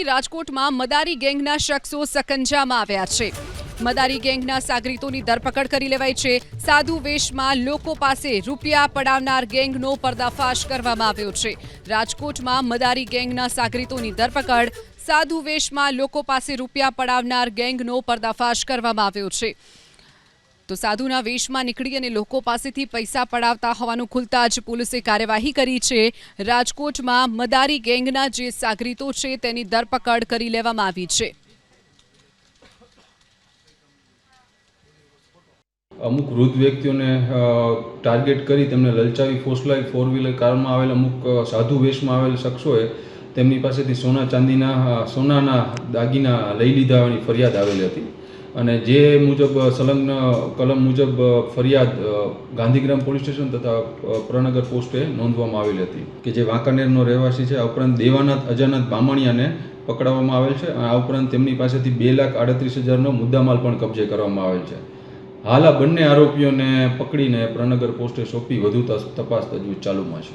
રાજધાની રાજકોટમાં મદારી ગેંગના શખ્સો સકંજામાં આવ્યા છે. મદારી ગેંગના સાગરીતોની ધરપકડ કરી લેવાઈ છે. સાધુ વેશમાં લોકો પાસે રૂપિયા પડાવનાર ગેંગનો પર્દાફાશ કરવામાં આવ્યો છે. રાજકોટમાં મદારી ગેંગના સાગરીતોની ધરપકડ, સાધુ વેશમાં લોકો પાસે રૂપિયા પડાવનાર ગેંગનો પર્દાફાશ કરવામાં આવ્યો છે. તો સાધુના વેશમાં નીકળી અને લોકો પાસેથી પૈસા પડાવતા હોવાનું ખુલતા જ પોલીસે કાર્યવાહી કરી છે. રાજકોટમાં મદારી ગેંગના જે સાગરીતો છે તેની ધરપકડ કરી લેવામાં આવી છે. અમુક વૃદ્ધ વ્યક્તિઓને ટાર્ગેટ કરી તેમને લલચાવી ફોસલાવી ફોર વ્હીલર કારમાં આવેલ અમુક સાધુ વેશમાં આવેલ શખ્સોએ તેમની પાસેથી સોના ચાંદીના સોનાના દાગીના લઈ લીધા હોવાની ફરિયાદ આવેલી હતી. અને જે મુજબ સંલગ્ન કલમ મુજબ ફરિયાદ ગાંધીગ્રામ પોલીસ સ્ટેશન તથા પ્રનગર પોસ્ટે નોંધવામાં આવેલી હતી કે જે વાંકાનેરનો રહેવાસી છે, આ ઉપરાંત દેવાનાથ, અજાનાથ બામણિયાને પકડાવવામાં આવેલ છે આ ઉપરાંત તેમની પાસેથી બે લાખ આડત્રીસ હજારનો મુદ્દામાલ પણ કબજે કરવામાં આવેલ છે. હાલ આ બંને આરોપીઓને પકડીને પ્રનગર પોસ્ટે સોંપી વધુ તપાસ તજવીજ ચાલુમાં છે.